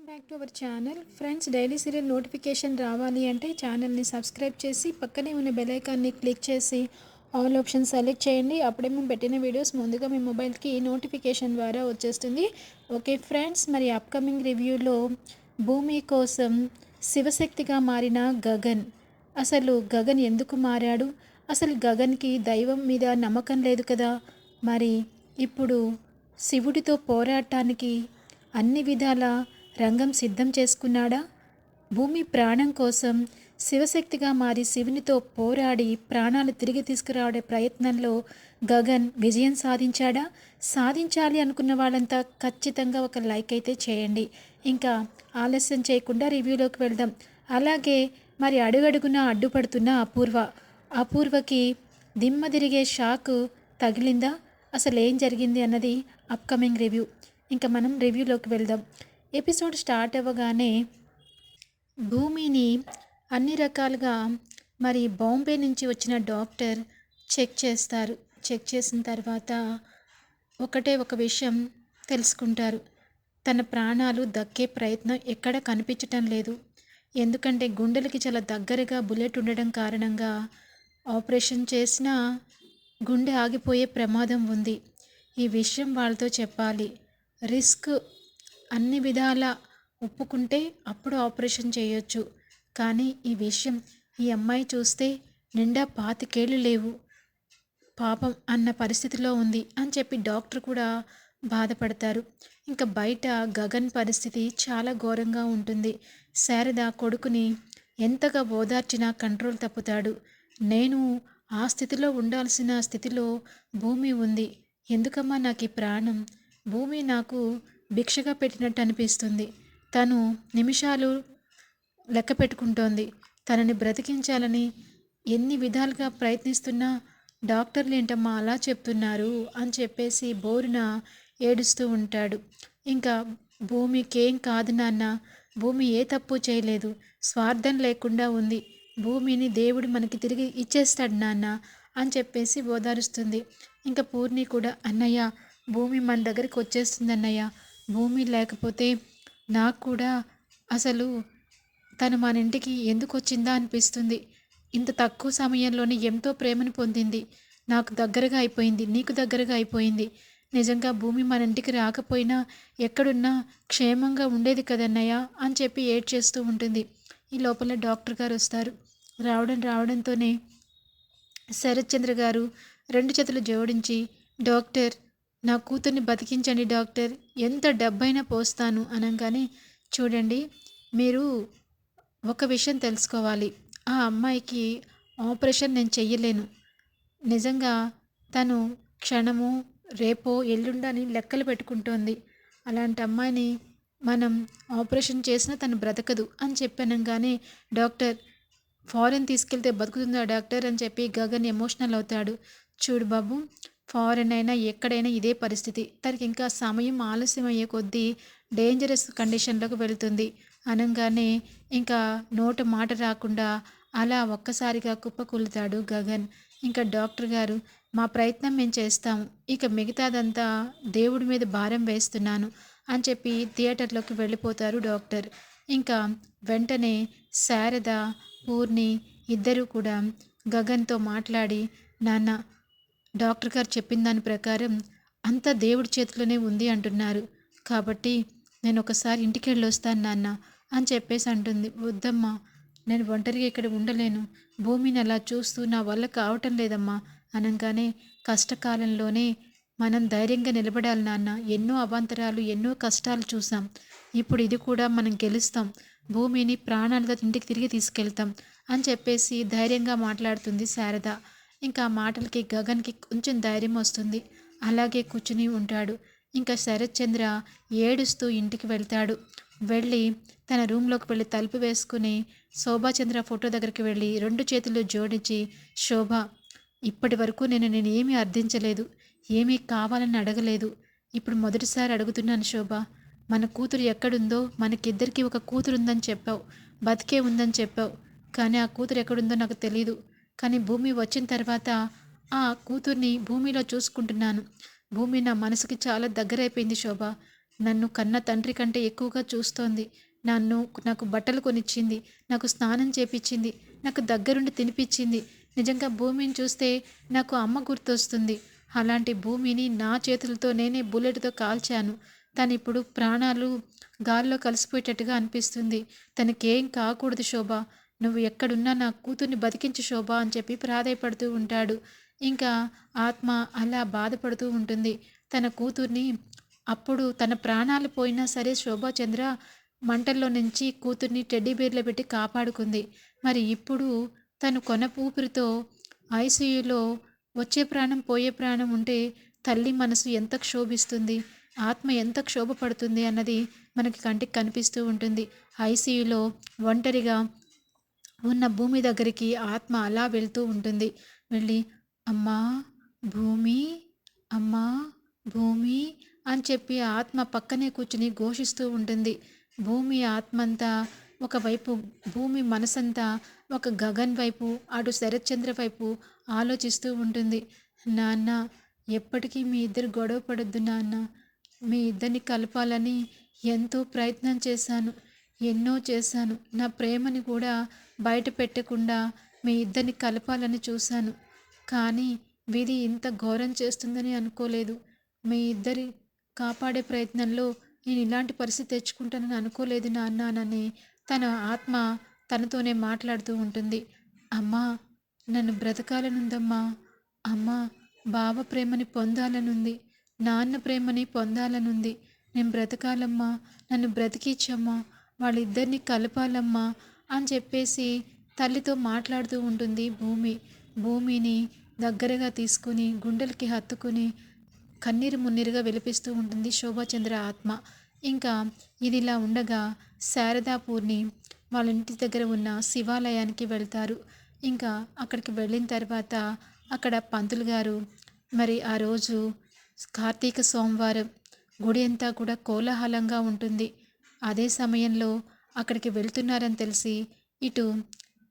Welcome back to our channel friends daily serial notification రావాలి అంటే ఛానల్ని సబ్స్క్రైబ్ చేసి పక్కనే ఉన్న బెల్ ఐకాన్ని క్లిక్ చేసి ఆల్ ఆప్షన్ సెలెక్ట్ చేయండి. అప్పుడే మేము పెట్టిన వీడియోస్ ముందుగా మీ మొబైల్కి నోటిఫికేషన్ ద్వారా వచ్చేస్తుంది. ఓకే ఫ్రెండ్స్ మరి అప్కమింగ్ రివ్యూలో భూమి కోసం శివశక్తిగా మారిన గగన్. అసలు గగన్ ఎందుకు మారాడు? అసలు గగన్కి దైవం మీద నమ్మకం లేదు కదా? మరి ఇప్పుడు శివుడితో పోరాటానికి అన్ని విధాల రంగం సిద్ధం చేసుకున్నాడా? భూమి ప్రాణం కోసం శివశక్తిగా మారి శివునితో పోరాడి ప్రాణాలు తిరిగి తీసుకురావడే ప్రయత్నంలో గగన్ విజయం సాధించాడా? సాధించాలి అనుకున్న వాళ్ళంతా ఖచ్చితంగా ఒక లైక్ అయితే చేయండి. ఇంకా ఆలస్యం చేయకుండా రివ్యూలోకి వెళ్దాం. అలాగే మరి అడుగడుగున అడ్డుపడుతున్న అపూర్వ. అపూర్వకి దిమ్మ తిరిగే షాక్ తగిలిందా? అసలు ఏం జరిగింది అన్నది అప్కమింగ్ రివ్యూ ఇంకా మనం రివ్యూలోకి వెళ్దాం. ఎపిసోడ్ స్టార్ట్ అవ్వగానే భూమిని అన్ని రకాలుగా మరి బాంబే నుంచి వచ్చిన డాక్టర్ చెక్ చేస్తారు. చెక్ చేసిన తర్వాత ఒకటే ఒక విషయం తెలుసుకుంటారు. తన ప్రాణాలు దక్కే ప్రయత్నం ఎక్కడ కనిపించటం లేదు. ఎందుకంటే గుండెలకి చాలా దగ్గరగా బుల్లెట్ ఉండడం కారణంగా ఆపరేషన్ చేసినా గుండె ఆగిపోయే ప్రమాదం ఉంది. ఈ విషయం వాళ్ళతో చెప్పాలి. రిస్క్ అన్ని విధాల ఒప్పుకుంటే అప్పుడు ఆపరేషన్ చేయొచ్చు. కానీ ఈ విషయం ఈ అమ్మాయి చూస్తే నిండా పాతికేళ్ళు లేవు. పాపం అన్న పరిస్థితిలో ఉంది అని చెప్పి డాక్టర్ కూడా బాధపడతారు. ఇంకా బయట గగన్ పరిస్థితి చాలా ఘోరంగా ఉంటుంది. శారద కొడుకుని ఎంతగా ఓదార్చినా కంట్రోల్ తప్పుతాడు. నేను ఆ స్థితిలో ఉండాల్సిన స్థితిలో భూమి ఉంది. ఎందుకమ్మా నాకు ఈ ప్రాణం? భూమి నాకు భిక్షగా పెట్టినట్టు అనిపిస్తుంది. తను నిమిషాలు లెక్క పెట్టుకుంటోంది. తనని బ్రతికించాలని ఎన్ని విధాలుగా ప్రయత్నిస్తున్నా డాక్టర్లు ఏంటమ్మా అలా చెప్తున్నారు అని చెప్పేసి బోరున ఏడుస్తూ ఉంటాడు. ఇంకా భూమికేం కాదు నాన్న భూమి ఏ తప్పు చేయలేదు. స్వార్థం లేకుండా ఉంది. భూమిని దేవుడు మనకి తిరిగి ఇచ్చేస్తాడు నాన్న అని చెప్పేసి ఓదారుస్తుంది. ఇంకా పూర్ణి కూడా అన్నయ్య భూమి మన దగ్గరికి వచ్చేస్తుంది అన్నయ్య. భూమి లేకపోతే నాకు కూడా అసలు తను మన ఇంటికి ఎందుకు వచ్చిందా అనిపిస్తుంది. ఇంత తక్కువ సమయంలోనే ఎంతో ప్రేమను పొందింది. నాకు దగ్గరగా అయిపోయింది నీకు దగ్గరగా అయిపోయింది. నిజంగా భూమి మన ఇంటికి రాకపోయినా ఎక్కడున్నా క్షేమంగా ఉండేది కదన్నయ్య అని చెప్పి ఏడ్ చేస్తూ ఉంటుంది. ఈ లోపల డాక్టర్ గారు వస్తారు. రావడం రావడంతోనే శరత్చంద్ర గారు రెండు చేతులు జోడించి డాక్టర్ నా కూతుర్ని బతికించండి డాక్టర్. ఎంత డబ్బైనా పోస్తాను అనగానే చూడండి మీరు ఒక విషయం తెలుసుకోవాలి. ఆ అమ్మాయికి ఆపరేషన్ నేను చెయ్యలేను. నిజంగా తను క్షణము రేపో ఎల్లుండని లెక్కలు పెట్టుకుంటోంది. అలాంటి అమ్మాయిని మనం ఆపరేషన్ చేసినా తను బ్రతకదు అని చెప్పానంగానే డాక్టర్ ఫారెన్ తీసుకెళ్తే బతుకుతుందా డాక్టర్ అని చెప్పి గగన్ ఎమోషనల్ అవుతాడు. చూడు బాబు ఫారెన్ అయినా ఎక్కడైనా ఇదే పరిస్థితి. తనకి ఇంకా సమయం ఆలస్యం అయ్యే కొద్దీ డేంజరస్ కండిషన్లోకి వెళుతుంది. అనగానే ఇంకా నోట మాట రాకుండా అలా ఒక్కసారిగా కుప్పకూలుతాడు గగన్. ఇంకా డాక్టర్ గారు మా ప్రయత్నం మేము చేస్తాము ఇక మిగతాదంతా దేవుడి మీద భారం వేస్తున్నాను అని చెప్పి థియేటర్లోకి వెళ్ళిపోతారు డాక్టర్. ఇంకా వెంటనే శారద పూర్ణి ఇద్దరూ కూడా గగన్తో మాట్లాడి నాన్న డాక్టర్ గారు చెప్పిన దాని ప్రకారం అంతా దేవుడి చేతిలోనే ఉంది అంటున్నారు. కాబట్టి నేను ఒకసారి ఇంటికి వెళ్ళొస్తాను నాన్న అని చెప్పేసి అంటుంది. వద్దమ్మా నేను ఒంటరిగా ఇక్కడ ఉండలేను. భూమిని అలా చూస్తూ నా వల్ల కావటం లేదమ్మా అనగానే కష్టకాలంలోనే మనం ధైర్యంగా నిలబడాలి నాన్న. ఎన్నో అవాంతరాలు ఎన్నో కష్టాలు చూసాం ఇప్పుడు ఇది కూడా మనం గెలుస్తాం. భూమిని ప్రాణాలతో ఇంటికి తిరిగి తీసుకెళ్తాం అని చెప్పేసి ధైర్యంగా మాట్లాడుతుంది శారద. ఇంకా మాటలకి గగన్కి కొంచెం ధైర్యం వస్తుంది. అలాగే కూర్చుని ఉంటాడు. ఇంకా శరత్చంద్ర ఏడుస్తూ ఇంటికి వెళ్తాడు. వెళ్ళి తన రూమ్లోకి వెళ్ళి తలుపు వేసుకుని శోభాచంద్ర ఫోటో దగ్గరికి వెళ్ళి రెండు చేతులు జోడించి శోభ ఇప్పటి వరకు నేను నేను ఏమీ అర్థించలేదు ఏమీ కావాలని అడగలేదు. ఇప్పుడు మొదటిసారి అడుగుతున్నాను శోభ మన కూతురు ఎక్కడుందో మనకిద్దరికి ఒక కూతురు ఉందని చెప్పావు బతికే ఉందని చెప్పావు. కానీ ఆ కూతురు ఎక్కడుందో నాకు తెలియదు కానీ భూమి వచ్చిన తర్వాత ఆ కూతుర్ని భూమిలో చూసుకుంటున్నాను. భూమి నా మనసుకి చాలా దగ్గరైపోయింది శోభ. నన్ను కన్న తండ్రి కంటే ఎక్కువగా చూస్తోంది. నన్ను నాకు బట్టలు కొనిచ్చింది నాకు స్నానం చేపించింది నాకు దగ్గరుండి తినిపించింది నిజంగా భూమిని చూస్తే నాకు అమ్మ గుర్తొస్తుంది. అలాంటి భూమిని నా చేతులతో నేనే బుల్లెట్తో కాల్చాను. తను ఇప్పుడు ప్రాణాలు గాల్లో కలిసిపోయేటట్టుగా అనిపిస్తుంది. తనకేం కాకూడదు శోభ. నువ్వు ఎక్కడున్నా నా కూతుర్ని బతికించు శోభ అని చెప్పి ప్రాధాయపడుతూ ఉంటాడు. ఇంకా ఆత్మ అలా బాధపడుతూ ఉంటుంది. తన కూతుర్ని అప్పుడు తన ప్రాణాలు పోయినా సరే శోభాచంద్ర మంటల్లో నుంచి కూతుర్ని టెడ్డీబేర్లో పెట్టి కాపాడుకుంది. మరి ఇప్పుడు తను కొన ఊపిరితో ఐసీయూలో వచ్చే ప్రాణం పోయే ప్రాణం ఉంటే తల్లి మనసు ఎంత క్షోభిస్తుంది? ఆత్మ ఎంత క్షోభపడుతుంది అన్నది మనకి కంటికి కనిపిస్తూ ఉంటుంది. ఐసీయూలో ఒంటరిగా ఉన్న భూమి దగ్గరికి ఆత్మ అలా వెళ్తూ ఉంటుంది. వెళ్ళి అమ్మా భూమి అమ్మా భూమి అని చెప్పి ఆత్మ పక్కనే కూర్చుని ఘోషిస్తూ ఉంటుంది. భూమి ఆత్మంతా ఒకవైపు భూమి మనసంతా ఒక గగన్ వైపు అటు శరత్చంద్ర వైపు ఆలోచిస్తూ ఉంటుంది. నాన్న ఎప్పటికీ మీ ఇద్దరు గొడవ పడొద్దు నాన్న. మీ ఇద్దరిని కలపాలని ఎంతో ప్రయత్నం చేశాను. ఎన్నో చేశాను. నా ప్రేమని కూడా బయట పెట్టకుండా మీ ఇద్దరిని కలపాలని చూశాను. కానీ విధి ఇంత ఘోరం చేస్తుందని అనుకోలేదు. మీ ఇద్దరి కాపాడే ప్రయత్నంలో నేను ఇలాంటి పరిస్థితి తెచ్చుకుంటానని అనుకోలేదు నాన్నానని తన ఆత్మ తనతోనే మాట్లాడుతూ ఉంటుంది. అమ్మా నన్ను బ్రతకాలనుందమ్మా. అమ్మా బావ ప్రేమని పొందాలనుంది. నాన్న ప్రేమని పొందాలనుంది. నేను బ్రతకాలమ్మా. నన్ను బ్రతికిచ్చమ్మా వాళ్ళిద్దరిని కలపాలమ్మా. అని చెప్పేసి తల్లితో మాట్లాడుతూ ఉంటుంది భూమి. భూమిని దగ్గరగా తీసుకుని గుండెలకి హత్తుకుని కన్నీరు మున్నీరుగా వెలిపిస్తూ ఉంటుంది శోభాచంద్ర ఆత్మ. ఇంకా ఇదిలా ఉండగా శారదాపూర్ని వాళ్ళ ఇంటి దగ్గర ఉన్న శివాలయానికి వెళ్తారు. ఇంకా అక్కడికి వెళ్ళిన తర్వాత అక్కడ పంతులు గారు మరి ఆ రోజు కార్తీక సోమవారం గుడి అంతా కూడా కోలాహలంగా ఉంటుంది. అదే సమయంలో అక్కడికి వెళ్తున్నారని తెలిసి ఇటు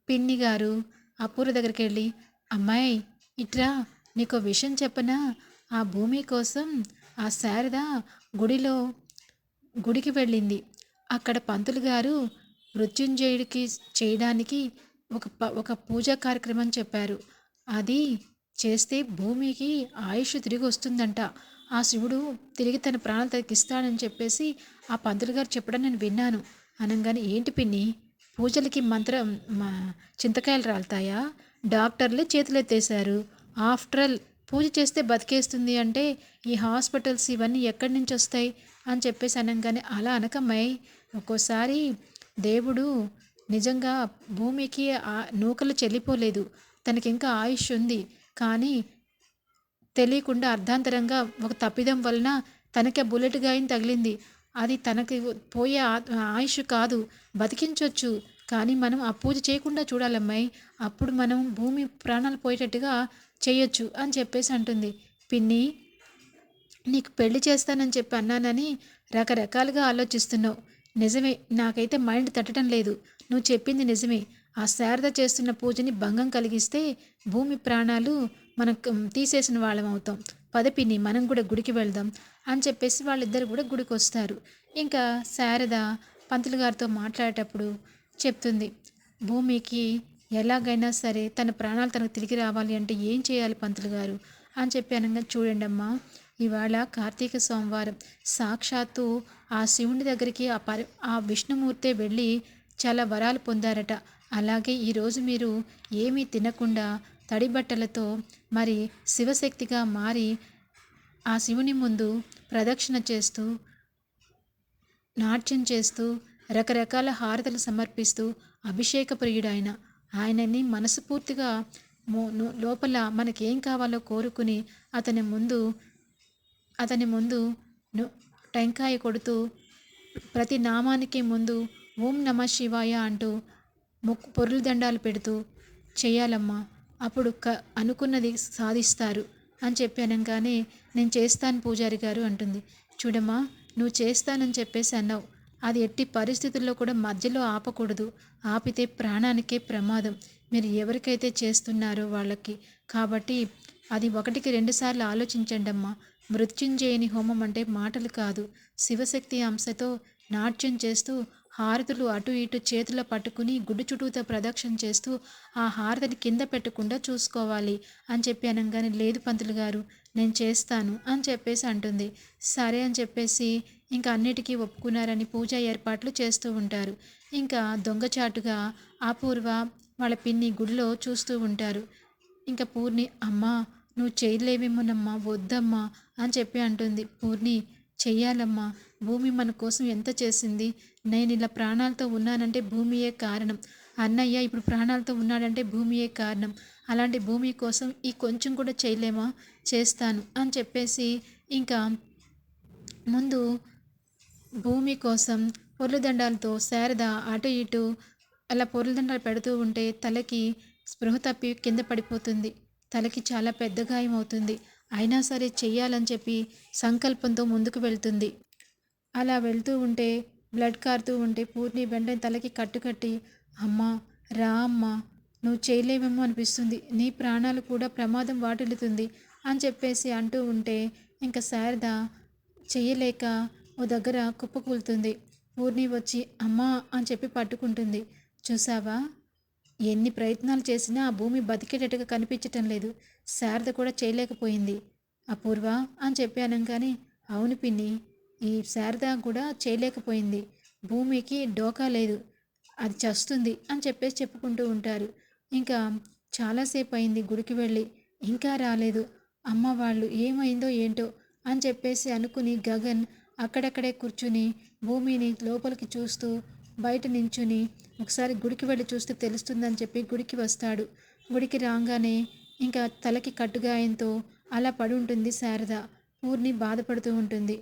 పిన్ని గారు అపూర్వ దగ్గరికి వెళ్ళి అమ్మాయి ఇట్రా నీకు విషయం చెప్పనా? ఆ భూమి కోసం ఆ శారద గుడిలో గుడికి వెళ్ళింది. అక్కడ పంతులు గారు మృత్యుంజయుడికి చేయడానికి ఒక ప ఒక పూజా కార్యక్రమం చెప్పారు. అది చేస్తే భూమికి ఆయుష్ తిరిగి వస్తుందంట. ఆ శివుడు తిరిగి తన ప్రాణాలు తగ్గిస్తాడని చెప్పేసి ఆ పంతులు గారు చెప్పడం నేను విన్నాను. అనగానే ఏంటి పిన్ని? పూజలకి మంత్రం మా చింతకాయలు రాలుతాయా? డాక్టర్లే చేతులెత్తేశారు. ఆఫ్టర్ ఆల్ పూజ చేస్తే బతికేస్తుంది అంటే ఈ హాస్పిటల్స్ ఇవన్నీ ఎక్కడి నుంచి వస్తాయి అని చెప్పేసి అనగానే అలా అనకమ్మాయి. ఒక్కోసారి దేవుడు నిజంగా భూమికి ఆ నూకలు చెల్లిపోలేదు. తనకి ఇంకా ఆయుష్ ఉంది కానీ తెలియకుండా అర్ధాంతరంగా ఒక తప్పిదం వలన తనకే బుల్లెట్ గాయం తగిలింది. అది తనకి పోయే ఆ- ఆయుష్ కాదు బతికించవచ్చు కానీ మనం ఆ పూజ చేయకుండా చూడాలమ్మాయి. అప్పుడు మనం భూమి ప్రాణాలు పోయేటట్టుగా చేయొచ్చు అని చెప్పేసి అంటుంది. పిన్ని నీకు పెళ్ళి చేస్తానని చెప్పి అన్నానని రకరకాలుగా ఆలోచిస్తున్నావు. నిజమే నాకైతే మైండ్ తట్టడం లేదు. నువ్వు చెప్పింది నిజమే. ఆ శారద చేస్తున్న పూజని భంగం కలిగిస్తే భూమి ప్రాణాలు మనం తీసేసిన వాళ్ళం అవుతాం. పదపిని మనం కూడా గుడికి వెళ్దాం. అని చెప్పేసి వాళ్ళిద్దరు కూడా గుడికి వస్తారు ఇంకా శారద పంతులు గారితో మాట్లాడేటప్పుడు చెప్తుంది భూమికి ఎలాగైనా సరే తన ప్రాణాలు తనకు తిరిగి రావాలి అంటే ఏం చేయాలి పంతులు గారు? అని చెప్పి అనగా చూడండి అమ్మా ఇవాళ కార్తీక సోమవారం. సాక్షాత్తు ఆ శివుని దగ్గరికి ఆ పరి ఆ విష్ణుమూర్తే వెళ్ళి చాలా వరాలు పొందారట. అలాగే ఈరోజు మీరు ఏమీ తినకుండా తడి బట్టలతో మరి శివశక్తిగా మారి ఆ శివుని ముందు ప్రదక్షిణ చేస్తూ నాట్యం చేస్తూ రకరకాల హారతలు సమర్పిస్తూ అభిషేక ప్రియుడైన ఆయనని మనస్ఫూర్తిగా లోపల మనకేం కావాలో కోరుకుని అతని ముందు అతని ముందు టెంకాయ కొడుతూ ప్రతి నామానికి ముందు ఓం నమ శివాయ అంటూ ముక్కు పొరులు దండాలు పెడుతూ చేయాలమ్మా అప్పుడు క అనుకున్నది సాధిస్తారు. అని చెప్పి అనగానే నేను చేస్తాను పూజారి గారు అంటుంది. చూడమ్మా నువ్వు చేస్తానని చెప్పేసి అన్నావు. అది ఎట్టి పరిస్థితుల్లో కూడా మధ్యలో ఆపకూడదు. ఆపితే ప్రాణానికే ప్రమాదం. మీరు ఎవరికైతే చేస్తున్నారో వాళ్ళకి. కాబట్టి అది ఒకటికి రెండుసార్లు ఆలోచించండి అమ్మా. మృత్యుంజయని హోమం అంటే మాటలు కాదు. శివశక్తి అంశతో నాట్యం చేస్తూ హారతులు అటు ఇటు చేతుల్లో పట్టుకుని గుడ్డు చుట్టూతో ప్రదక్షిణ చేస్తూ ఆ హారతిని కింద పెట్టకుండా చూసుకోవాలి అని చెప్పి అనగానే లేదు పంతులు గారు నేను చేస్తాను అని చెప్పేసి అంటుంది. సరే అని చెప్పేసి ఇంకా అన్నిటికీ ఒప్పుకున్నారని పూజా ఏర్పాట్లు చేస్తూ ఉంటారు. ఇంకా దొంగచాటుగా అపూర్వ వాళ్ళ పిన్ని గుడిలో చూస్తూ ఉంటారు. ఇంకా పూర్ణి అమ్మా నువ్వు చేయలేవేమోనమ్మా వద్దమ్మా అని చెప్పి అంటుంది. పూర్ణి చెయ్యాలమ్మా భూమి మన కోసం ఎంత చేసింది? నేను ఇలా ప్రాణాలతో ఉన్నానంటే భూమియే కారణం. అన్నయ్య ఇప్పుడు ప్రాణాలతో ఉన్నాడంటే భూమియే కారణం. అలాంటి భూమి కోసం ఈ కొంచెం కూడా చేయలేమా? చేస్తాను అని చెప్పేసి ఇంకా ముందు భూమి కోసం పొర్లుదండాలతో శారద అటు ఇటు అలా పొర్లుదండాలు పెడుతూ ఉంటే తలకి స్పృహ తప్పి కింద పడిపోతుంది. తలకి చాలా పెద్ద గాయం అవుతుంది అయినా సరే చెయ్యాలని చెప్పి సంకల్పంతో ముందుకు వెళ్తుంది. అలా వెళ్తూ ఉంటే బ్లడ్ కారుతూ ఉంటే పూర్ణి వెంటనే తలకి కట్టుకట్టి అమ్మా రా అమ్మా నువ్వు చేయలేవేమో అనిపిస్తుంది. నీ ప్రాణాలు కూడా ప్రమాదం వాటిల్లుతుంది అని చెప్పేసి అంటూ ఉంటే ఇంకా శారద చేయలేక ఓ దగ్గర కుప్పకూలుతుంది పూర్ణి వచ్చి అమ్మా అని చెప్పి పట్టుకుంటుంది. చూసావా? ఎన్ని ప్రయత్నాలు చేసినా ఆ భూమి బతికేటట్టుగా కనిపించటం లేదు. శారద కూడా చేయలేకపోయింది. అపూర్వ అని చెప్పాను కానీ అవును పిన్ని ఈ శారద కూడా చేయలేకపోయింది. భూమికి డోకా లేదు. అది చస్తుంది అని చెప్పేసి చెప్పుకుంటూ ఉంటారు. ఇంకా చాలాసేపు అయింది గుడికి వెళ్ళి. ఇంకా రాలేదు. అమ్మ వాళ్ళు ఏమైందో ఏంటో అని చెప్పేసి అనుకుని గగన్ అక్కడక్కడే కూర్చుని భూమిని లోపలికి చూస్తూ బయట నించుని ఒకసారి గుడికి వెళ్ళి చూస్తే తెలుస్తుందని చెప్పి గుడికి వస్తాడు. గుడికి రాగానే ఇంకా తలకి కట్టుగాయంతో అలా పడి ఉంటుంది శారద. పూర్ణి బాధపడుతూ ఉంటుంది.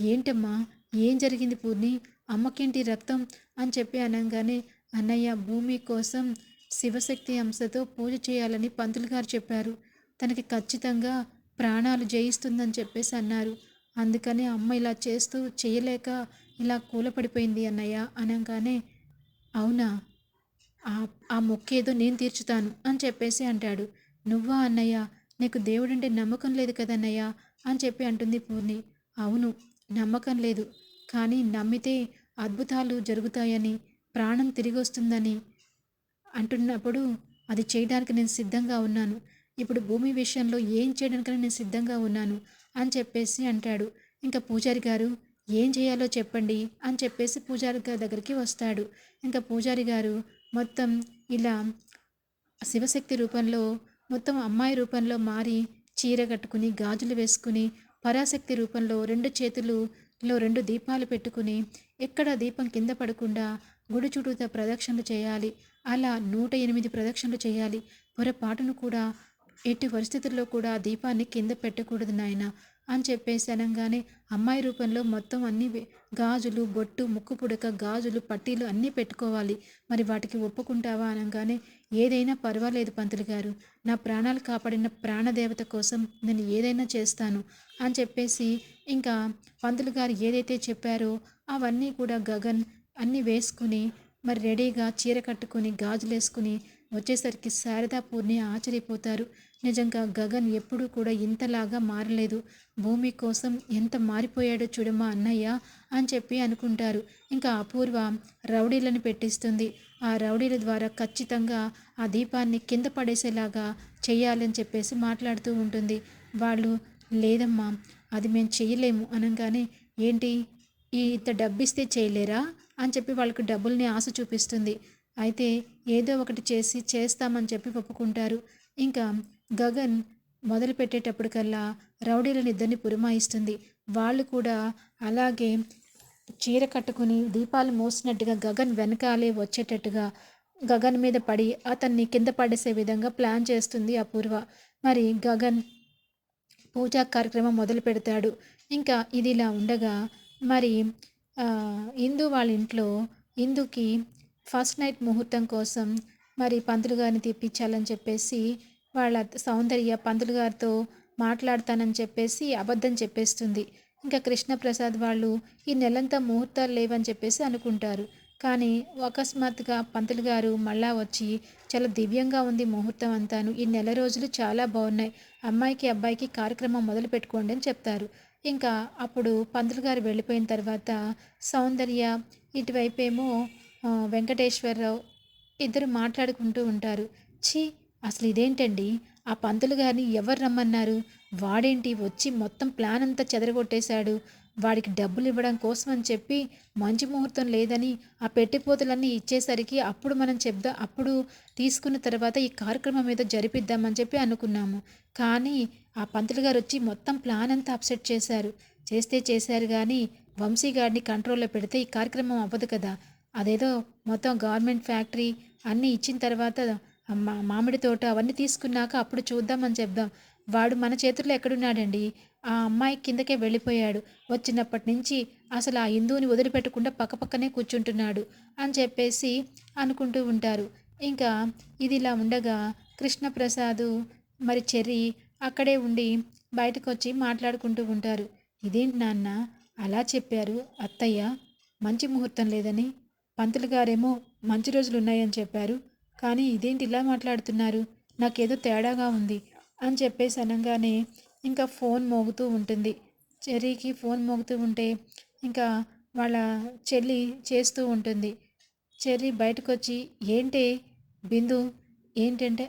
ఏంటమ్మా? ఏం జరిగింది పూర్ణి? అమ్మకేంటి రక్తం? అని చెప్పి అనగానే అన్నయ్య భూమి కోసం శివశక్తి అంశతో పూజ చేయాలని పంతులు గారు చెప్పారు. తనకి ఖచ్చితంగా ప్రాణాలు జయిస్తుందని చెప్పేసి అన్నారు. అందుకని అమ్మ ఇలా చేస్తూ చేయలేక ఇలా కూలపడిపోయింది అన్నయ్య అనగానే అవునా? ఆ మొక్కేదో నేను తీర్చుతాను అని చెప్పేసి అంటాడు. నువ్వా అన్నయ్య? నీకు దేవుడంటే నమ్మకం లేదు కదన్నయ్య అని చెప్పి అంటుంది పూర్ణి. అవును నమ్మకం లేదు. కానీ నమ్మితే అద్భుతాలు జరుగుతాయని ప్రాణం తిరిగి వస్తుందని అంటున్నప్పుడు అది చేయడానికి నేను సిద్ధంగా ఉన్నాను. ఇప్పుడు భూమి విషయంలో ఏం చేయడానికైనా నేను సిద్ధంగా ఉన్నాను అని చెప్పేసి అంటాడు. ఇంకా పూజారి గారు ఏం చేయాలో చెప్పండి అని చెప్పేసి పూజారి గారి దగ్గరికి వస్తాడు. ఇంకా పూజారి గారు మొత్తం ఇలా శివశక్తి రూపంలో మొత్తం అమ్మాయి రూపంలో మారి చీర కట్టుకుని గాజులు వేసుకుని పరాశక్తి రూపంలో రెండు చేతులులో రెండు దీపాలు పెట్టుకుని ఎక్కడ దీపం కింద పడకుండా గుడి చుట్టూతా ప్రదక్షిణలు చేయాలి. అలా నూట ఎనిమిది ప్రదక్షిణలు చేయాలి. పొరపాటును కూడా ఎట్టి పరిస్థితుల్లో కూడా దీపాన్ని కింద పెట్టకూడదు నాయన. అని చెప్పేసి అనగానే అమ్మాయి రూపంలో మొత్తం అన్ని గాజులు బొట్టు ముక్కు పుడక గాజులు పట్టీలు అన్నీ పెట్టుకోవాలి. మరి వాటికి ఒప్పుకుంటావా అనగానే ఏదైనా పర్వాలేదు పంతులు గారు. నా ప్రాణాలు కాపాడిన ప్రాణదేవత కోసం నేను ఏదైనా చేస్తాను అని చెప్పేసి ఇంకా పంతులు గారు ఏదైతే చెప్పారో అవన్నీ కూడా గగన్ అన్నీ వేసుకుని మరి రెడీగా చీర కట్టుకుని గాజులు వేసుకుని వచ్చేసరికి శారదా పూర్ణి ఆశ్చర్యపోతారు. నిజంగా గగన్ ఎప్పుడూ కూడా ఇంతలాగా మారలేదు. భూమి కోసం ఎంత మారిపోయాడో చూడమ్మా అన్నయ్య అని చెప్పి అనుకుంటారు. ఇంకా అపూర్వ రౌడీలను పెట్టిస్తుంది. ఆ రౌడీల ద్వారా ఖచ్చితంగా ఆ దీపాన్ని కింద పడేసేలాగా చేయాలని చెప్పేసి మాట్లాడుతూ ఉంటుంది. వాళ్ళు లేదమ్మా అది మేము చేయలేము అనగానే ఏంటి? ఈ ఇంత డబ్బిస్తే చేయలేరా? అని చెప్పి వాళ్ళకి డబ్బుల్ని ఆశ చూపిస్తుంది. అయితే ఏదో ఒకటి చేసి చేస్తామని చెప్పి ఒప్పుకుంటారు. ఇంకా గగన్ మొదలు పెట్టేటప్పటికల్లా రౌడీలను ఇద్దరిని పురమాయిస్తుంది. వాళ్ళు కూడా అలాగే చీర కట్టుకుని దీపాలు మోసినట్టుగా గగన్ వెనకాలే వచ్చేటట్టుగా గగన్ మీద పడి అతన్ని కింద పడేసే విధంగా ప్లాన్ చేస్తుంది అపూర్వ. మరి గగన్ పూజా కార్యక్రమం మొదలు పెడతాడు. ఇంకా ఇది ఇలా ఉండగా మరి ఇందు వాళ్ళ ఇంట్లో ఇందుకి ఫస్ట్ నైట్ ముహూర్తం కోసం మరి పంతులు గారిని తెప్పించాలని చెప్పేసి వాళ్ళ సౌందర్య పంతులు గారితో మాట్లాడతానని చెప్పేసి అబద్ధం చెప్పేస్తుంది. ఇంకా కృష్ణప్రసాద్ వాళ్ళు ఈ నెలంతా ముహూర్తాలు లేవని చెప్పేసి అనుకుంటారు. కానీ అకస్మాత్తుగా పంతులు గారు మళ్ళా వచ్చి చాలా దివ్యంగా ఉంది ముహూర్తం అంతాను. ఈ నెల రోజులు చాలా బాగున్నాయి. అమ్మాయికి అబ్బాయికి కార్యక్రమం మొదలు పెట్టుకోండి అని చెప్తారు. ఇంకా అప్పుడు పంతులు గారు వెళ్ళిపోయిన తర్వాత సౌందర్య ఇటువైపేమో వెంకటేశ్వరరావు ఇద్దరు మాట్లాడుకుంటూ ఉంటారు. ఛీ అసలు ఇదేంటండి ఆ పంతులు గారిని ఎవరు రమ్మన్నారు? వాడేంటి వచ్చి మొత్తం ప్లాన్ అంతా చెదరగొట్టేశాడు? వాడికి డబ్బులు ఇవ్వడం కోసం అని చెప్పి మంచి ముహూర్తం లేదని ఆ పెట్టిపోతులన్నీ ఇచ్చేసరికి అప్పుడు మనం చెప్దాం అప్పుడు తీసుకున్న తర్వాత ఈ కార్యక్రమం ఏదో జరిపిద్దామని చెప్పి అనుకున్నాము. కానీ ఆ పంతులు గారు వచ్చి మొత్తం ప్లాన్ అంతా అప్సెట్ చేశారు. చేస్తే చేశారు కానీ వంశీ గారిని కంట్రోల్లో పెడితే ఈ కార్యక్రమం అవ్వదు కదా. అదేదో మొత్తం గవర్నమెంట్ ఫ్యాక్టరీ అన్నీ ఇచ్చిన తర్వాత మా మామిడి తోట అవన్నీ తీసుకున్నాక అప్పుడు చూద్దామని చెప్దాం. వాడు మన చేతుల్లో ఎక్కడున్నాడండి? ఆ అమ్మాయి కిందకే వెళ్ళిపోయాడు. వచ్చినప్పటి నుంచి అసలు ఆ హిందువుని వదిలిపెట్టకుండా పక్కపక్కనే కూర్చుంటున్నాడు అని చెప్పేసి అనుకుంటూ ఉంటారు. ఇంకా ఇది ఇలా ఉండగా కృష్ణప్రసాద్ మరి చెర్రి అక్కడే ఉండి బయటకు వచ్చి మాట్లాడుకుంటూ ఉంటారు. ఇదేంటి నాన్న? అలా చెప్పారు అత్తయ్య. మంచి ముహూర్తం లేదని పంతులు గారేమో మంచి రోజులు ఉన్నాయని చెప్పారు. కానీ ఇదేంటి ఇలా మాట్లాడుతున్నారు? నాకేదో తేడాగా ఉంది అని చెప్పేసి అనగానే ఇంకా ఫోన్ మోగుతూ ఉంటుంది. చెర్రీకి ఫోన్ మోగుతూ ఉంటే ఇంకా వాళ్ళ చెల్లి చేస్తూ ఉంటుంది. చెర్రీ బయటకు వచ్చి ఏంటి బిందు ఏంటంటే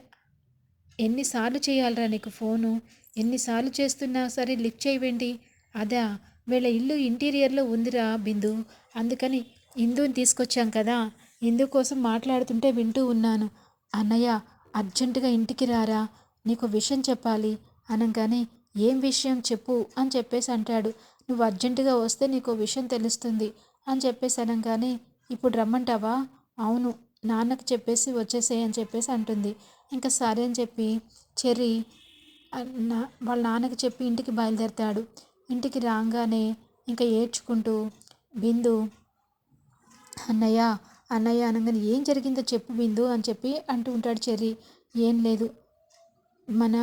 ఎన్నిసార్లు చేయాలరా నీకు ఫోను? ఎన్నిసార్లు చేస్తున్నా సరే లిఫ్ట్ చేయవేంటి? అదా వీళ్ళ ఇల్లు ఇంటీరియర్లో ఉందిరా బిందు అందుకని ఇందుని తీసుకొచ్చాం కదా ఇందు కోసం మాట్లాడుతుంటే వింటూ ఉన్నాను. అన్నయ్య అర్జెంటుగా ఇంటికి రారా నీకు విషయం చెప్పాలి. అనగానే ఏం విషయం చెప్పు అని చెప్పేసి అంటాడు. నువ్వు అర్జెంటుగా వస్తే నీకు విషయం తెలుస్తుంది అని చెప్పేసి అనగానే ఇప్పుడు రమ్మంటావా? అవును నాన్నకు చెప్పేసి వచ్చేసేయ్ అని చెప్పేసి అంటుంది. ఇంకా సరే అని చెప్పి చెర్రీ నా- వాళ్ళ నాన్నకి చెప్పి ఇంటికి బయలుదేరతాడు. ఇంటికి రాగానే ఇంకా ఏడ్చుకుంటూ బిందు అన్నయ్య అన్నయ్య అనగానే ఏం జరిగిందో చెప్పు బిందు అని చెప్పి అంటూ ఉంటాడు చెర్రీ. ఏం లేదు. మన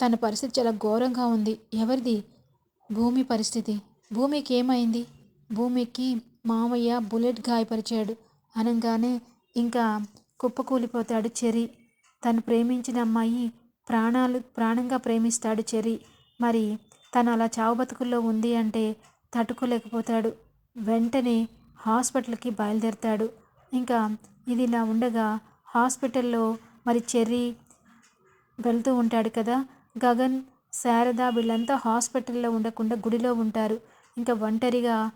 తన పరిస్థితి చాలా ఘోరంగా ఉంది. ఎవరిది? భూమి పరిస్థితి. భూమికి ఏమైంది భూమికి మామయ్య బుల్లెట్ గాయపరిచాడు అనగానే ఇంకా కుప్పకూలిపోతాడు చెరి తను ప్రేమించిన అమ్మాయి ప్రాణాలు ప్రాణంగా ప్రేమిస్తాడు చెరి మరి తను అలా చావు బతుకుల్లో ఉంది అంటే తట్టుకోలేకపోతాడు. వెంటనే హాస్పిటల్కి బయలుదేరతాడు. ఇంకా ఇది ఇలా ఉండగా హాస్పిటల్లో మరి చెర్రీ వెళ్తూ ఉంటాడు కదా. గగన్ శారద వీళ్ళంతా హాస్పిటల్లో ఉండకుండా గుడిలో ఉంటారు. ఇంకా ఒంటరిగా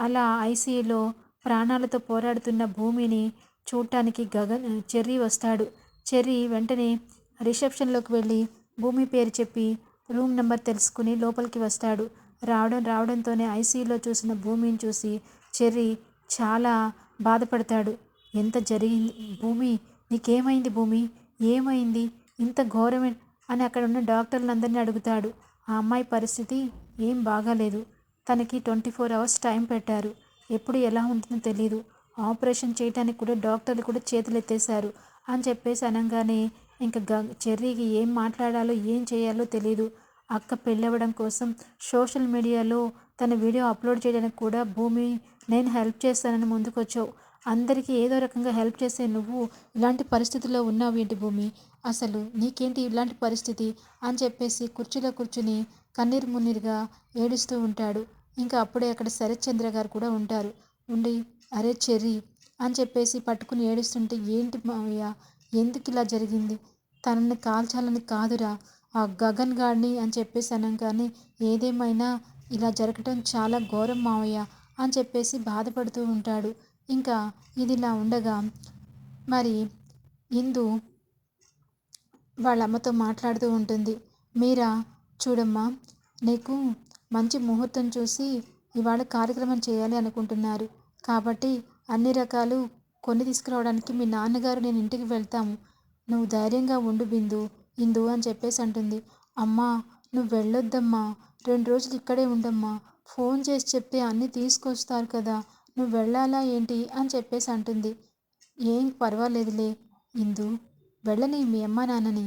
అలా ఐసీయూలో ప్రాణాలతో పోరాడుతున్న భూమిని చూడటానికి గగన్ చెర్రీ వస్తాడు. చెర్రీ వెంటనే రిసెప్షన్లోకి వెళ్ళి భూమి పేరు చెప్పి రూమ్ నెంబర్ తెలుసుకుని లోపలికి వస్తాడు. రావడం రావడంతోనే ఐసీయూలో చూసిన భూమిని చూసి చెర్రీ చాలా బాధపడతాడు. ఎంత జరిగింది? భూమి? నీకేమైంది భూమి? ఏమైంది? ఇంత ఘోరమే? అని అక్కడ ఉన్న డాక్టర్లందరినీ అడుగుతాడు. ఆ అమ్మాయి పరిస్థితి ఏం బాగాలేదు. తనకి ట్వంటీ ఫోర్ అవర్స్ టైం పెట్టారు. ఎప్పుడు ఎలా ఉంటుందో తెలియదు ఆపరేషన్ చేయడానికి కూడా డాక్టర్లు కూడా చేతులు ఎత్తేశారు అని చెప్పేసి అనగానే ఇంకా గ చెర్రీకి ఏం మాట్లాడాలో ఏం చేయాలో తెలియదు అక్క పెళ్ళవడం కోసం సోషల్ మీడియాలో తన వీడియో అప్లోడ్ చేయడానికి కూడా భూమి నేను హెల్ప్ చేస్తానని ముందుకొచ్చావు. అందరికీ ఏదో రకంగా హెల్ప్ చేసే నువ్వు ఇలాంటి పరిస్థితుల్లో ఉన్నావు ఏంటి భూమి? అసలు నీకేంటి ఇలాంటి పరిస్థితి? అని చెప్పేసి కుర్చీలో కూర్చుని కన్నీరు మున్నీరుగా ఏడుస్తూ ఉంటాడు. ఇంకా అప్పుడే అక్కడ శరత్చంద్ర గారు కూడా ఉంటారు. ఉండి అరే చెర్రీ అని చెప్పేసి పట్టుకుని ఏడుస్తుంటే ఏంటి మావయ్య? ఎందుకు ఇలా జరిగింది? తనని కాల్చాలని కాదురా. ఆ గగన్ గాడిని అని చెప్పేసి అనగానే ఏదేమైనా ఇలా జరగటం చాలా ఘోరం మావయ్య అని చెప్పేసి బాధపడుతూ ఉంటాడు. ఇంకా ఇది ఇలా ఉండగా మరి ఇందు వాళ్ళ అమ్మతో మాట్లాడుతూ ఉంటుంది. మీరా చూడమ్మా నీకు మంచి ముహూర్తం చూసి ఇవాళ కార్యక్రమం చేయాలి అనుకుంటున్నారు. కాబట్టి అన్ని రకాలు కొన్ని తీసుకురావడానికి మీ నాన్నగారు నేను ఇంటికి వెళ్తాము. నువ్వు ధైర్యంగా ఉండు బిందు ఇందు అని చెప్పేసి అంటుంది. అమ్మా నువ్వు వెళ్ళొద్దమ్మా రెండు రోజులు ఇక్కడే ఉండమ్మా. ఫోన్ చేసి చెప్తే అన్నీ తీసుకొస్తారు కదా. నువ్వు వెళ్ళాలా ఏంటి? అని చెప్పేసి అంటుంది. ఏం పర్వాలేదులే. ఇందు వెళ్ళని మీ అమ్మ నాన్నని.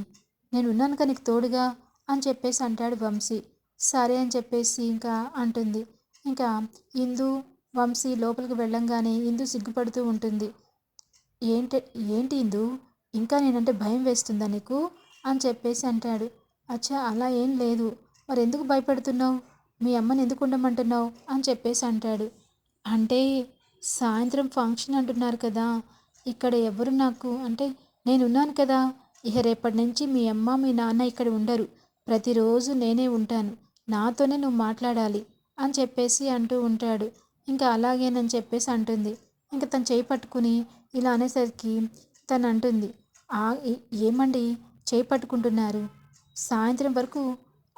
నేను ఉన్నాను కదా నీకు తోడుగా? అని చెప్పేసి అంటాడు వంశీ. సరే అని చెప్పేసి ఇంకా అంటుంది. ఇంకా ఇందు వంశీ లోపలికి వెళ్ళంగానే ఇందు సిగ్గుపడుతూ ఉంటుంది. ఏంటి ఏంటి ఇందు? ఇంకా నేనంటే భయం వేస్తుందా నీకు? అని చెప్పేసి అంటాడు. అచ్చా అలా ఏం లేదు. మరి ఎందుకు భయపడుతున్నావు? మీ అమ్మని ఎందుకు ఉండమంటున్నావు? అని చెప్పేసి అంటాడు. అంటే సాయంత్రం ఫంక్షన్ అంటున్నారు కదా ఇక్కడ ఎవరు నాకు? అంటే నేనున్నాను కదా ఇక రేపటి నుంచి మీ అమ్మ మీ నాన్న ఇక్కడ ఉండరు. ప్రతిరోజు నేనే ఉంటాను. నాతోనే నువ్వు మాట్లాడాలి అని చెప్పేసి అంటూ ఉంటాడు. ఇంకా అలాగేనని చెప్పేసి అంటుంది. ఇంకా తను చేయి పట్టుకుని ఇలా అనేసరికి తను అంటుంది. ఏమండి? చేయి పట్టుకుంటున్నారు. సాయంత్రం వరకు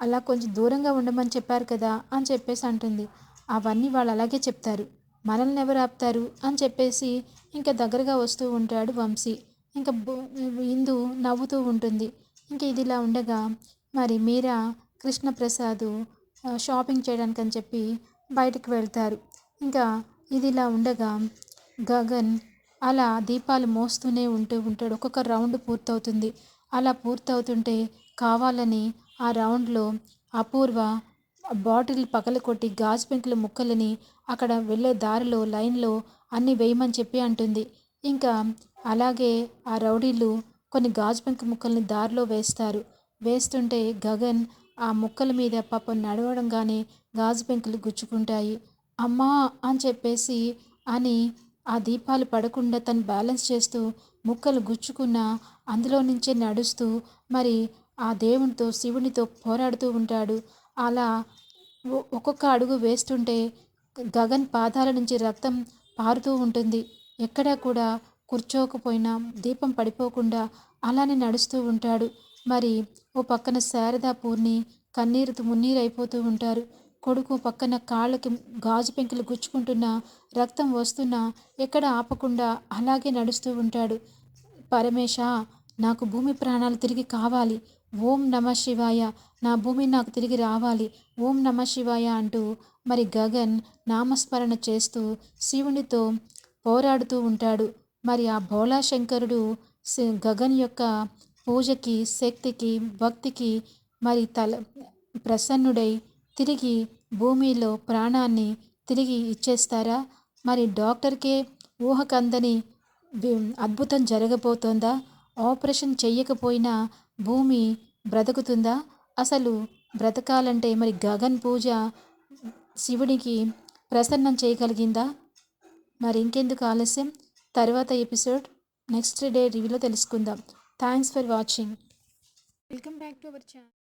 అలా కొంచెం దూరంగా ఉండమని చెప్పారు కదా అని చెప్పేసి అంటుంది. అవన్నీ వాళ్ళు అలాగే చెప్తారు. మనల్ని ఎవరు ఆపుతారు? అని చెప్పేసి ఇంకా దగ్గరగా వస్తూ ఉంటాడు వంశీ. ఇంకా ఇందు నవ్వుతూ ఉంటుంది. ఇంకా ఇది ఇలా ఉండగా మరి మీరా కృష్ణప్రసాద్ షాపింగ్ చేయడానికి అని చెప్పి బయటకు వెళ్తారు. ఇంకా ఇది ఇలా ఉండగా గగన్ అలా దీపాలు మోస్తూనే ఉంటూ ఉంటాడు. ఒక్కొక్క రౌండ్ పూర్తవుతుంది. అలా పూర్తవుతుంటే కావాలని ఆ రౌండ్లో అపూర్వ బాటిల్ పగలకొట్టి గాజు పెంకుల ముక్కలని అక్కడ వెళ్ళే దారిలో లైన్లో అన్ని వేయమని చెప్పి అంటుంది. ఇంకా అలాగే ఆ రౌడీలు కొన్ని గాజు పెంకు ముక్కల్ని దారిలో వేస్తారు. వేస్తుంటే గగన్ ఆ ముక్కల మీద పాపం నడవడంగానే గాజు పెంకులు గుచ్చుకుంటాయి. అమ్మా అని చెప్పేసి అని ఆ దీపాలు పడకుండా తను బ్యాలెన్స్ చేస్తూ ముక్కలు గుచ్చుకున్న అందులో నుంచే నడుస్తూ మరి ఆ దేవునితో శివునితో పోరాడుతూ ఉంటాడు. అలా ఒ- ఒక్కొక్క అడుగు వేస్తుంటే గగన్ పాదాల నుంచి రక్తం పారుతూ ఉంటుంది. ఎక్కడా కూడా కూర్చోకపోయినా దీపం పడిపోకుండా అలానే నడుస్తూ ఉంటాడు. మరి ఓ పక్కన శారదా పూర్ణి కన్నీరుతో మున్నీరైపోతూ ఉంటారు. కొడుకు పక్కన కాళ్ళకి గాజు పెంకులు గుచ్చుకుంటున్నా రక్తం వస్తున్నా ఎక్కడ ఆపకుండా అలాగే నడుస్తూ ఉంటాడు. పరమేశ నాకు భూమి ప్రాణాలు తిరిగి కావాలి. ఓం నమ శివాయ. నా భూమి నాకు తిరిగి రావాలి. ఓం నమ శివాయ అంటూ మరి గగన్ నామస్మరణ చేస్తూ శివునితో పోరాడుతూ ఉంటాడు. మరి ఆ భోళా శంకరుడు గగన్ యొక్క పూజకి శక్తికి భక్తికి మరి తల ప్రసన్నుడై తిరిగి భూమిలో ప్రాణాన్ని తిరిగి ఇచ్చేస్తారా? మరి డాక్టర్కే ఊహకందని అద్భుతం జరగబోతోందా? ఆపరేషన్ చెయ్యకపోయినా భూమి బ్రతుకుతుందా? అసలు బ్రతకాలంటే మరి గగన్ పూజ శివుడికి ప్రసన్నం చేయగలిగిందా? మరి ఇంకెందుకు ఆలస్యం? తర్వాత ఎపిసోడ్ నెక్స్ట్ డే రివ్యూలో తెలుసుకుందాం. Thanks for watching. Welcome back to our channel.